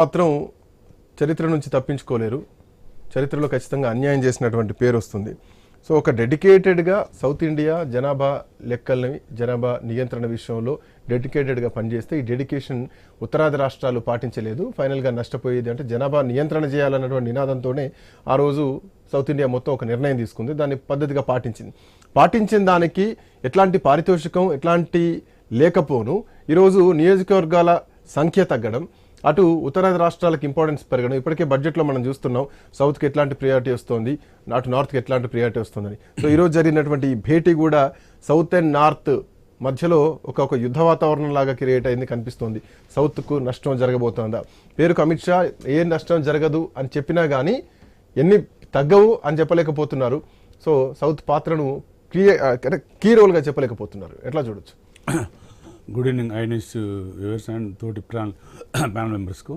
మాత్రం చరిత్ర నుంచి తప్పించుకోలేరు. చరిత్రలో ఖచ్చితంగా అన్యాయం చేసినటువంటి పేరు వస్తుంది. సో ఒక డెడికేటెడ్గా సౌత్ ఇండియా జనాభా లెక్కల్ని జనాభా నియంత్రణ విషయంలో డెడికేటెడ్గా పనిచేస్తే ఈ డెడికేషన్ ఉత్తరాది రాష్ట్రాలు పాటించలేదు. ఫైనల్గా నష్టపోయేది అంటే జనాభా నియంత్రణ చేయాలన్నటువంటి నినాదంతోనే ఆ రోజు సౌత్ ఇండియా మొత్తం ఒక నిర్ణయం తీసుకుంది. దాన్ని పద్ధతిగా పాటించింది. పాటించిన దానికి ఎట్లాంటి పారితోషికం ఎట్లాంటి లేకపోను ఈరోజు నియోజకవర్గాల సంఖ్య తగ్గడం అటు ఉత్తరాది రాష్ట్రాలకు ఇంపార్టెన్స్ పెరగడం ఇప్పటికే బడ్జెట్లో మనం చూస్తున్నాం సౌత్కి ఎట్లాంటి ప్రియారిటీ వస్తుంది అటు నార్త్కి ఎట్లాంటి ప్రియారిటీ వస్తుందని. సో ఈరోజు జరిగినటువంటి ఈ భేటీ కూడా సౌత్ అండ్ నార్త్ మధ్యలో ఒక ఒక యుద్ధ వాతావరణం లాగా క్రియేట్ అయింది కనిపిస్తోంది. సౌత్కు నష్టం జరగబోతోందా? పేరుకు అమిత్ షా ఏ నష్టం జరగదు అని చెప్పినా కానీ ఎన్ని తగ్గవు అని చెప్పలేకపోతున్నారు. సో సౌత్ పాత్రను క్రియే కీ రోల్గా చెప్పలేకపోతున్నారు. ఎట్లా చూడొచ్చు? Good evening iNews viewers and తోటి ప్యానల్ ప్యానల్ మెంబర్స్కు.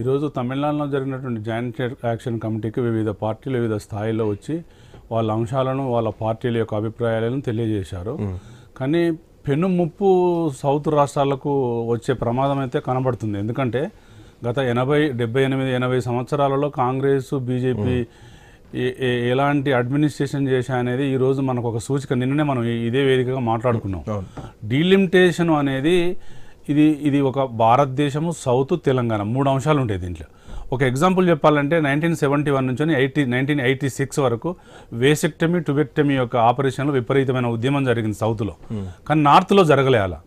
ఈరోజు తమిళనాడులో జరిగినటువంటి జాయింట్ యాక్షన్ కమిటీకి వివిధ పార్టీలు వివిధ స్థాయిలో వచ్చి వాళ్ళ అంశాలను వాళ్ళ పార్టీల యొక్క అభిప్రాయాలను తెలియజేశారు. కానీ పెను ముప్పు సౌత్ రాష్ట్రాలకు వచ్చే ప్రమాదం అయితే కనబడుతుంది. ఎందుకంటే గత ఎనభై డెబ్బై ఎనిమిది ఎనభై సంవత్సరాలలో కాంగ్రెస్ బీజేపీ ఎలాంటి అడ్మినిస్ట్రేషన్ చేశా అనేది ఈ రోజు మనకు ఒక సూచిక. నిన్ననే మనం ఇదే వేదికగా మాట్లాడుకున్నాం. డీలిమిటేషన్ అనేది ఇది ఇది ఒక భారతదేశము సౌత్ తెలంగాణ మూడు అంశాలు ఉంటాయి దీంట్లో. ఒక ఎగ్జాంపుల్ చెప్పాలంటే నైన్టీన్ సెవెంటీ వన్ నుంచి ఎయిటీ నైన్టీన్ ఎయిటీ సిక్స్ వరకు వేసెక్టమీ టుబెక్టమీ యొక్క ఆపరేషన్లో విపరీతమైన ఉద్యమం జరిగింది సౌత్లో. కానీ నార్త్లో జరగలే అలా.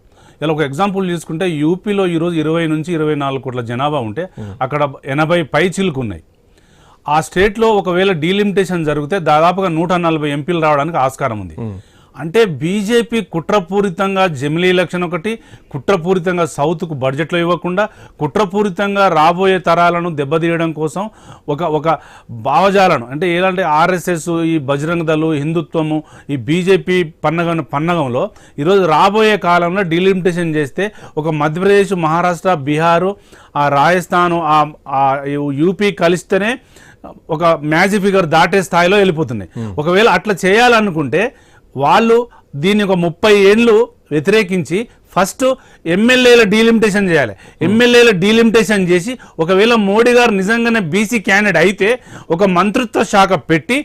ఇలా ఒక ఎగ్జాంపుల్ తీసుకుంటే యూపీలో ఈరోజు ఇరవై నుంచి ఇరవై నాలుగు కోట్ల జనాభా ఉంటే అక్కడ ఎనభై పై చిలుకు ఉన్నాయి ఆ స్టేట్లో ఒకవేళ డీలిమిటేషన్ జరిగితే దాదాపుగా నూట నలభై ఎంపీలు రావడానికి ఆస్కారం ఉంది. అంటే బీజేపీ కుట్రపూరితంగా జమిలీ ఎలక్షన్ ఒకటి కుట్రపూరితంగా సౌత్కు బడ్జెట్లో ఇవ్వకుండా కుట్రపూరితంగా రాబోయే తరాలను దెబ్బతీయడం కోసం ఒక ఒక భావజాలను అంటే ఎలాంటి ఆర్ఎస్ఎస్ ఈ బజరంగ దళు హిందుత్వము ఈ బీజేపీ పన్నగ పన్నగంలో ఈరోజు రాబోయే కాలంలో డీలిమిటేషన్ చేస్తే ఒక మధ్యప్రదేశ్ మహారాష్ట్ర బీహారు ఆ రాజస్థాను యూపీ కలిస్తేనే ఒక మ్యాజిక్ ఫిగర్ దాటే స్థాయిలో వెళ్ళిపోతున్నాయి ఒకవేళ అట్లా చేయాలనుకుంటే వాళ్ళు దీన్ని ఒక ముప్పై ఏళ్ళు వ్యతిరేకించి ఫస్ట్ ఎమ్మెల్యేల డీలిమిటేషన్ చేయాలి. ఎమ్మెల్యేల డీలిమిటేషన్ చేసి ఒకవేళ మోడీ గారు నిజంగానే బీసీ క్యాండిడేట్ అయితే ఒక మంత్రిత్వ శాఖ పెట్టి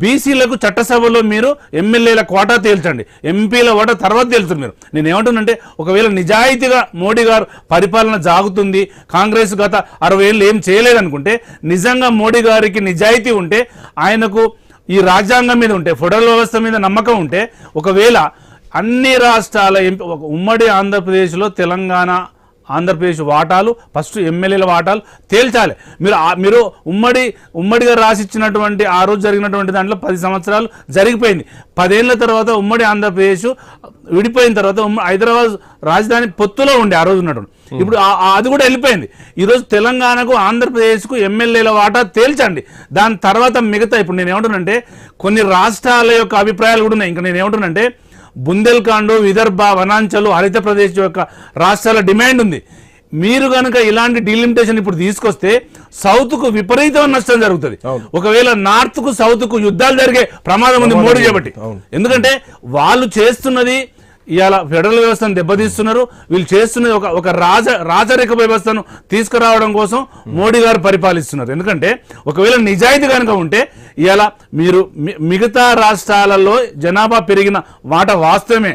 బీసీలకు చట్టసభలో మీరు ఎమ్మెల్యేల కోటా తేల్చండి. ఎంపీల కోటా తర్వాత తేల్చండి మీరు. నేను ఏమంటున్నంటే ఒకవేళ నిజాయితీగా మోడీ గారు పరిపాలన జాగుతుంది కాంగ్రెస్ గత అరవై ఏళ్ళు ఏం చేయలేదనుకుంటే నిజంగా మోడీ గారికి నిజాయితీ ఉంటే ఆయనకు ఈ రాజ్యాంగం మీద ఉంటే ఫెడరల్ వ్యవస్థ మీద నమ్మకం ఉంటే ఒకవేళ అన్ని రాష్ట్రాల ఎంపీ ఒక ఉమ్మడి ఆంధ్రప్రదేశ్లో తెలంగాణ ఆంధ్రప్రదేశ్ వాటాలు ఫస్ట్ ఎమ్మెల్యేల వాటాలు తేల్చాలి. మీరు మీరు ఉమ్మడి ఉమ్మడిగా రాసిచ్చినటువంటి ఆ రోజు జరిగినటువంటి దాంట్లో పది సంవత్సరాలు జరిగిపోయింది. పదేళ్ళ తర్వాత ఉమ్మడి ఆంధ్రప్రదేశ్ విడిపోయిన తర్వాత హైదరాబాద్ రాజధాని పొత్తులో ఉండే ఆ రోజు ఉన్నటువంటి. ఇప్పుడు అది కూడా వెళ్ళిపోయింది. ఈరోజు తెలంగాణకు ఆంధ్రప్రదేశ్కు ఎమ్మెల్యేల వాటా తేల్చండి. దాని తర్వాత మిగతా ఇప్పుడు నేను ఏమంటున్నానంటే కొన్ని రాష్ట్రాల యొక్క అభిప్రాయాలు కూడా ఉన్నాయి. ఇంకా నేను ఏమంటున్నానంటే బుందేల్ఖండ్ విదర్భ వనాంచలు హరిత ప్రదేశ్ యొక్క రాష్ట్రాల డిమాండ్ ఉంది మీరు కనుక ఇలాంటి డీలిమిటేషన్ ఇప్పుడు తీసుకొస్తే సౌత్కు విపరీతమైన నష్టం జరుగుతుంది. ఒకవేళ నార్త్కు సౌత్కు యుద్ధాలు జరిగే ప్రమాదం ఉంది మోడీ. చేపట్టి. ఎందుకంటే వాళ్ళు చేస్తున్నది ఇవాళ ఫెడరల్ వ్యవస్థను దెబ్బతీస్తున్నారు. వీళ్ళు చేస్తున్నది ఒక ఒక రాజ రాజరిక వ్యవస్థను తీసుకురావడం కోసం మోడీ గారు పరిపాలిస్తున్నారు. ఎందుకంటే ఒకవేళ నిజాయితీ కనుక ఉంటే ఇవాళ మీరు మిగతా రాష్ట్రాలలో జనాభా పెరిగిన మాట వాస్తవమే.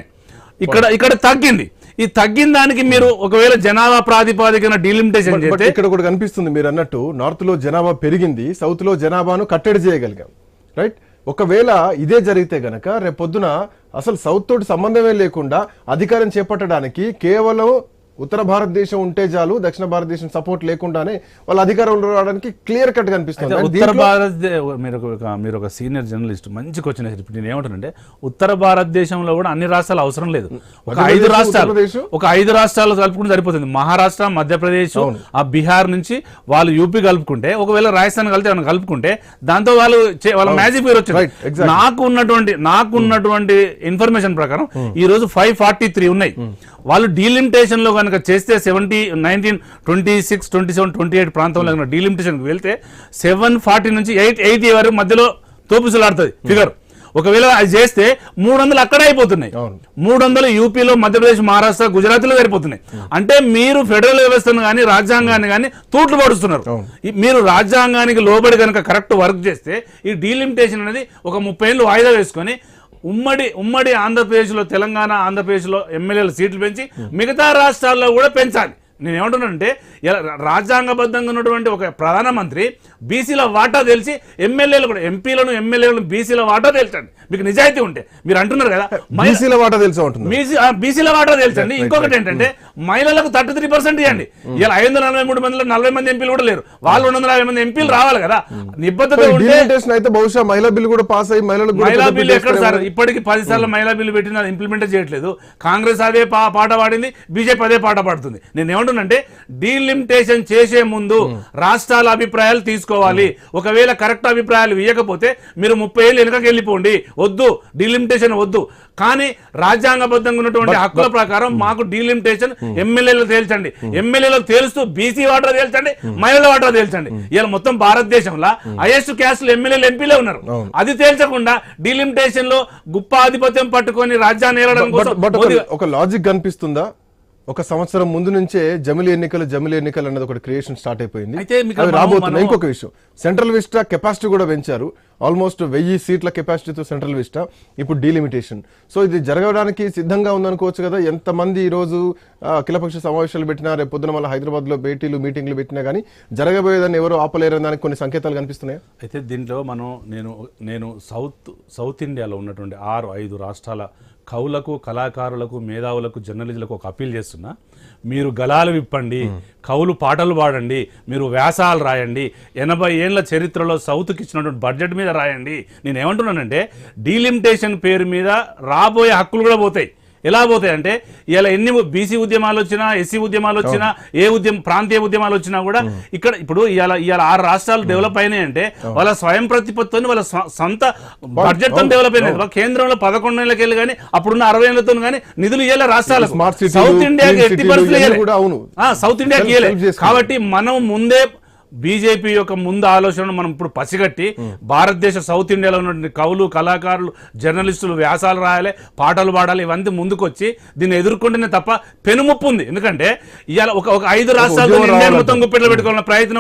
ఇక్కడ ఇక్కడ తగ్గింది. ఈ తగ్గిన దానికి మీరు ఒకవేళ జనాభా ప్రాతిపాదికన డీలిమిటేషన్ చేస్తే ఇక్కడ కూడా కనిపిస్తుంది మీరు అన్నట్టు నార్త్లో జనాభా పెరిగింది సౌత్లో జనాభాను కట్టడి చేయగలిగాం. రైట్? ఒకవేళ ఇదే జరిగితే గనక రేపు పొద్దున అసలు సౌత్ తోటి సంబంధమే లేకుండా అధికారం చేపట్టడానికి కేవలం ఉత్తర భారతదేశం ఉంటే చాలు దక్షిణ భారతదేశం సపోర్ట్ లేకుండానే వాళ్ళ అధికారంలో రావడానికి క్లియర్ కట్ కనిపిస్తుంది ఉత్తర దీంట్లో- భారతదే మీరు ఒక మీరు ఒక సీనియర్ జర్నలిస్ట్ మంచి క్వశ్చన్ నేను ఏమంటానంటే ఉత్తర భారతదేశంలో కూడా అన్ని రాష్ట్రాలు అవసరం లేదు. ఒక ఐదు రాష్ట్రాలు. ఒక ఐదు రాష్ట్రాలు కలుపుకుంటే సరిపోతుంది. మహారాష్ట్ర మధ్యప్రదేశ్ ఆ బీహార్ నుంచి వాళ్ళు యూపీ కలుపుకుంటే ఒకవేళ రాజస్థాన్ ఏమైనా కలుపుకుంటే దాంతో వాళ్ళు వాళ్ళ మ్యాజిక్ పేరు వచ్చింది. నాకు ఉన్నటువంటి నాకు ఉన్నటువంటి ఇన్ఫర్మేషన్ ప్రకారం ఈ రోజు ఫైవ్ ఫార్టీ త్రీ ఉన్నాయి వాళ్ళు డీలిమిటేషన్లో కనుక చేస్తే seventy nineteen twenty six twenty seven twenty eight ప్రాంతంలో కనుక డీలిమిటేషన్ వెళ్తే సెవెన్ ఫార్టీ నుంచి ఎయిట్ ఎయిటీ వరకు మధ్యలో తోపుసలాడుతుంది. ఫిగర్ ఒకవేళ అది చేస్తే మూడు వందలు అక్కడే అయిపోతున్నాయి. మూడు వందలు యూపీలో మధ్యప్రదేశ్ మహారాష్ట్ర గుజరాత్లో సరిపోతున్నాయి అంటే మీరు ఫెడరల్ వ్యవస్థను కానీ రాజ్యాంగాన్ని కానీ తూట్లు పడుస్తున్నారు. మీరు రాజ్యాంగానికి లోబడి కనుక కరెక్ట్ వర్క్ చేస్తే ఈ డీలిమిటేషన్ అనేది ఒక ముప్పై ఏళ్ళు వాయిదా వేసుకొని ఉమ్మడి ఉమ్మడి ఆంధ్రప్రదేశ్లో తెలంగాణ ఆంధ్రప్రదేశ్లో ఎమ్మెల్యేల సీట్లు పెంచి మిగతా రాష్ట్రాల్లో కూడా పెంచాలి. నేను ఏమంటున్నానంటే ఇలా రాజ్యాంగబద్ధంగా ఉన్నటువంటి ఒక ప్రధానమంత్రి బీసీల వాటా తెలిసి ఎమ్మెల్యేలు కూడా ఎంపీలను ఎమ్మెల్యేలను బీసీల వాటా తెలుసండి మీకు నిజాయితీ ఉంటే. మీరు అంటున్నారు కదా బీసీల వాట తెలుసా బీసీల వాటా తెలుసండి ఇంకొకటి ఏంటంటే మహిళలకు థర్టీ త్రీ పర్సెంట్ ఇవ్వండి. ఇలా ఐదు వందల నలభై మూడు మందిలో నలభై మంది ఎంపీలు కూడా లేరు. వాళ్ళు రెండు వందల యాభై మంది ఎంపీలు రావాలి కదా. నిబద్ధత అయితే బహుశా మహిళా బిల్లు కూడా పాస్ అయ్యి మహిళలకు మహిళా బిల్లు ఎక్కడ సార్. ఇప్పటికి పది సార్లు మహిళా బిల్లు పెట్టిన ఇంప్లిమెంట్ చేయట్లేదు. కాంగ్రెస్ అదే పాట పాడింది బీజేపీ అదే పాట పాడుతుంది. నేను ఏమంటున్నంటే డీలిమిటేషన్ చేసే ముందు రాష్ట్రాల అభిప్రాయాలు తీసుకోవాలి. ఒకవేళ కరెక్ట్ అభిప్రాయాలు ఇవ్వకపోతే మీరు ముప్పై ఏళ్ళు వెనుకకి వెళ్ళిపోండి. వద్దు డీలిమిటేషన్ వద్దు. కానీ రాజ్యాంగబద్ధంగా ఉన్నటువంటి హక్కుల ప్రకారం మాకు డీలిమిటేషన్ ఎమ్మెల్యేలు తేల్చండి. ఎమ్మెల్యేలకు తేలుస్తూ బీసీ వాటర్ తేల్చండి మహిళల వాటర్ తేల్చండి. ఇలా మొత్తం భారతదేశంలో హైయెస్ట్ క్యాస్ట్లు ఎమ్మెల్యేలు ఎంపీలే ఉన్నారు. అది తేల్చకుండా డీలిమిటేషన్లో గుప్ప ఆధిపత్యం పట్టుకొని రాజ్యాన్ని ఏలడం కోసం ఒక లాజిక్ కనిపిస్తుందా? ఒక సంవత్సరం ముందు నుంచే జమిలి ఎన్నికలు జమిలి ఎన్నికలు అన్నది ఒకటి క్రియేషన్ స్టార్ట్ అయిపోయింది. అవి రాబోతున్నాయి. ఇంకొక విషయం. సెంట్రల్ విస్టా కెపాసిటీ కూడా పెంచారు. ఆల్మోస్ట్ వెయ్యి సీట్ల కెపాసిటీతో సెంట్రల్ విస్టా ఇప్పుడు డీలిమిటేషన్ సో ఇది జరగడానికి సిద్ధంగా ఉందనుకోవచ్చు కదా. ఎంతమంది ఈ రోజు ఆ, అఖిలపక్ష సమావేశాలు పెట్టినా రేపు పొద్దున మళ్ళీ హైదరాబాద్లో భేటీలు మీటింగ్లు పెట్టినా కానీ జరగబోయేదని ఎవరు ఆపలేరని దానికి కొన్ని సంకేతాలు కనిపిస్తున్నాయి? అయితే దీంట్లో మనం నేను నేను సౌత్ సౌత్ ఇండియాలో ఉన్నటువంటి ఆరు ఐదు రాష్ట్రాల కవులకు కళాకారులకు మేధావులకు జర్నలిస్టులకు ఒక అప్పీల్ చేస్తున్నా మీరు గలాలు విప్పండి కవులు పాటలు పాడండి మీరు వ్యాసాలు రాయండి ఎనభై ఏళ్ళ చరిత్రలో సౌత్కి ఇచ్చినటువంటి బడ్జెట్ మీద రాయండి. నేను ఏమంటున్నానంటే డీలిమిటేషన్ పేరు మీద రాబోయే హక్కులు కూడా పోతాయి. ఎలా పోతాయి అంటే ఇలా ఎన్ని బీసీ ఉద్యమాలు వచ్చినా ఎస్సీ ఉద్యమాలు వచ్చినా ఏ ఉద్యమం ప్రాంతీయ ఉద్యమాలు వచ్చినా కూడా ఇక్కడ ఇప్పుడు ఇవాళ ఇవాళ ఆరు రాష్ట్రాలు డెవలప్ అయినాయి అంటే వాళ్ళ స్వయం ప్రతిపత్తితో వాళ్ళ సొంత బడ్జెట్తో డెవలప్ అయినాయి. కేంద్రంలో పదకొండు నెలలకి వెళ్ళి కానీ అప్పుడున్న అరవై ఏళ్ళతో కానీ నిధులు ఇవ్వాలి రాష్ట్రాలకు. cities, సౌత్ ఇండియాకి ఎట్టి పరిస్థితులు సౌత్ ఇండియాకి Self- ఇవ్వలే self చేసుకున్నారు. కాబట్టి మనం ముందే బీజేపీ యొక్క ముందు ఆలోచనను మనం ఇప్పుడు పసిగట్టి భారతదేశ సౌత్ ఇండియాలో ఉన్నటువంటి కవులు కళాకారులు జర్నలిస్టులు వ్యాసాలు రాయాలి పాటలు పాడాలి ఇవన్నీ ముందుకొచ్చి దీన్ని ఎదుర్కొంటేనే తప్ప పెనుముప్పు ఉంది ఎందుకంటే ఇవాళ ఒక ఒక ఐదు రావాలంట. మొత్తం గుప్పెట్లో పెట్టుకోవాలన్న ప్రయత్నం